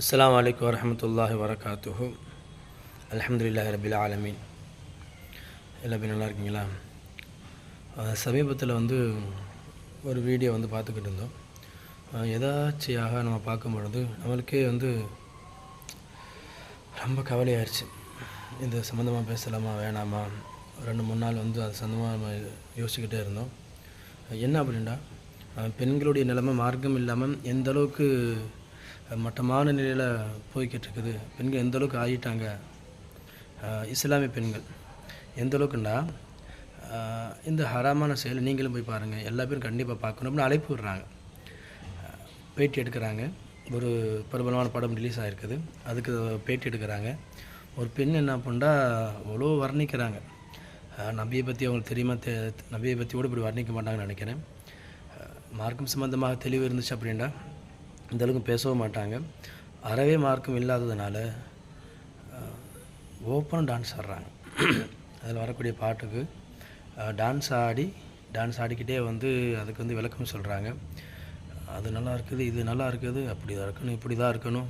அஸ்லாம் வலைக்கம் வரமத்துல்லாஹி வரகாத்துஹு அல்ஹம்துலில்லாஹி ரபில் ஆலமீன் எல்லாமே நல்லா இருக்கீங்களா? சமீபத்தில் வந்து ஒரு வீடியோ வந்து பார்த்துக்கிட்டு இருந்தோம். எதாச்சியாக நம்ம பார்க்கும் பொழுது நம்மளுக்கே வந்து ரொம்ப கவலையாயிருச்சு. இந்த சம்மந்தமாக பேசலாமா வேணாமா? ரெண்டு மூணு நாள் வந்து அது சம்மந்தமாக நம்ம யோசிச்சுக்கிட்டே இருந்தோம். என்ன அப்படின்னா பெண்களுடைய நிலைமை மார்க்கம் இல்லாமல் எந்த அளவுக்கு மட்டமான நிலையில் போய்கிட்டு இருக்குது பெண்கள் எந்த அளவுக்கு ஆகிட்டாங்க இஸ்லாமிய பெண்கள் எந்த அளவுக்குண்டா? இந்த ஹராமான செயலை நீங்களும் போய் பாருங்கள் எல்லா பேரும் கண்டிப்பாக பார்க்கணும் அப்படின்னு அழைப்பு விடுறாங்க. பேட்டி எடுக்கிறாங்க. ஒரு பிரபலமான படம் ரிலீஸ் ஆகிருக்குது அதுக்கு பேட்டி எடுக்கிறாங்க. ஒரு பெண் என்ன பண்ணுறா? அவ்வளோ வர்ணிக்கிறாங்க. நபியை பற்றி அவங்களுக்கு தெரியுமா? தெ நபியை பற்றி கூட இப்படி வர்ணிக்க மாட்டாங்கன்னு நினைக்கிறேன். மார்க்கம் சம்மந்தமாக தெளிவு இருந்துச்சு அப்படின்னா இந்த அளவுக்கு பேசவும் மாட்டாங்க. அறவே மார்க்கும் இல்லாததுனால ஓப்பன் டான்ஸ் ஆடுறாங்க. அதில் வரக்கூடிய பாட்டுக்கு டான்ஸ் ஆடி டான்ஸ் ஆடிக்கிட்டே வந்து அதுக்கு வந்து விளக்கம் சொல்கிறாங்க அது நல்லா இருக்குது இது நல்லா இருக்குது அப்படி தான் இருக்கணும் இப்படி தான் இருக்கணும்.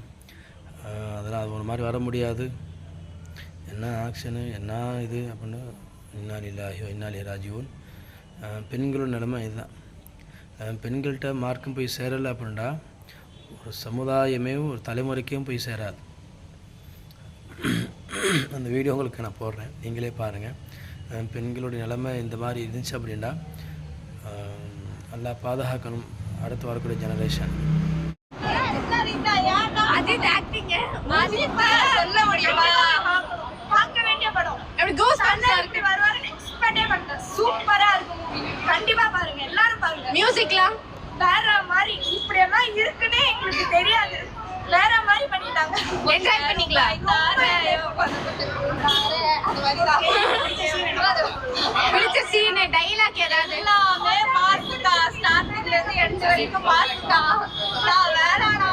அதெல்லாம் அது ஒரு மாதிரி வர முடியாது. என்ன ஆக்ஷனு என்ன இது அப்படின்னு இன்னாலி லாஹியோ இன்னாலி ராஜீவன்? பெண்களோட நிலைமை இதுதான். பெண்கள்கிட்ட மார்க்கும் போய் சேரலை அப்படின்னா ஒரு சமுதாயமே ஒரு தலைமுறைக்கும் போய் சேராது. அந்த வீடியோ உங்களுக்கு நான் போடுறேன். நீங்களே பாருங்கள் பெண்களுடைய நிலைமை இந்த மாதிரி இருந்துச்சு அப்படின்னா நல்லா பாதுகாக்கணும். அடுத்து வரக்கூடிய ஜெனரேஷன். சூப்பரா இருக்கும். கண்டிப்பா பாருங்க. எல்லாரும் பாருங்க. மியூசிக்லாம் வேற மாதிரி. இப்படி எல்லாம் இருக்குன்னே எங்களுக்கு தெரியாது. வேற மாதிரி பண்ணிட்டாங்க. Enjoy பண்ணீங்களா? பிடிச்ச சீன் டைலாக் ஏதாவது? எல்லாமே மாசுக்கா ஸ்டார்டிங்ல இருந்து எடுத்து வரைக்கும் மாசுக்கா நான் வேணாம்